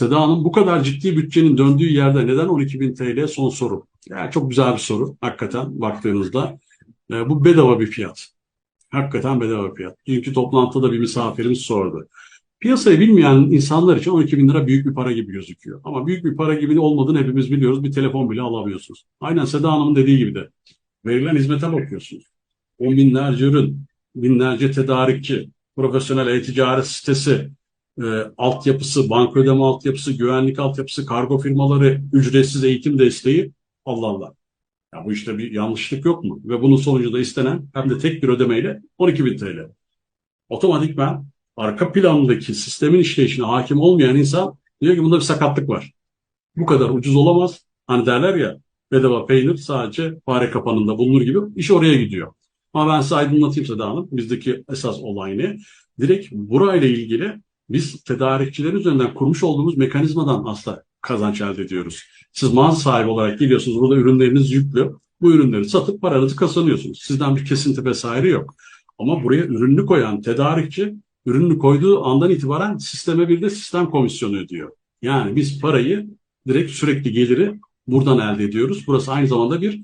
Seda Hanım bu kadar ciddi bütçenin döndüğü yerde neden 12.000 TL son soru. Yani çok güzel bir soru hakikaten baktığınızda. E, bu bedava bir fiyat. Hakikaten bedava bir fiyat. Dünkü toplantıda bir misafirimiz sordu. Piyasayı bilmeyen insanlar için 12 bin lira büyük bir para gibi gözüküyor. Ama büyük bir para gibi olmadığını hepimiz biliyoruz. Bir telefon bile alamıyorsunuz. Aynen Seda Hanım'ın dediği gibi de. Verilen hizmete bakıyorsunuz. On binlerce ürün, binlerce tedarikçi, profesyonel e-ticaret sitesi, e, altyapısı, banka ödeme altyapısı, güvenlik altyapısı, kargo firmaları, ücretsiz eğitim desteği. Allah Allah. Ya bu işte bir yanlışlık yok mu? Ve bunun sonucu da istenen hem de tek bir ödemeyle 12 bin TL. Otomatikman arka plandaki sistemin işleyişine hakim olmayan insan diyor ki bunda bir sakatlık var. Bu kadar ucuz olamaz. Hani derler ya bedava peynir sadece fare kapanında bulunur gibi iş oraya gidiyor. Ama ben size aydınlatayım Seda Hanım. Bizdeki esas olay ne? Direkt burayla ilgili biz tedarikçilerin üzerinden kurmuş olduğumuz mekanizmadan aslında kazanç elde ediyoruz. Siz mağaza sahibi olarak geliyorsunuz. Burada ürünleriniz yüklü. Bu ürünleri satıp paranızı kazanıyorsunuz. Sizden bir kesinti vesaire yok. Ama buraya ürününü koyan tedarikçi ürününü koyduğu andan itibaren sisteme bir de sistem komisyonu ödüyor. Yani biz parayı direkt sürekli geliri buradan elde ediyoruz. Burası aynı zamanda bir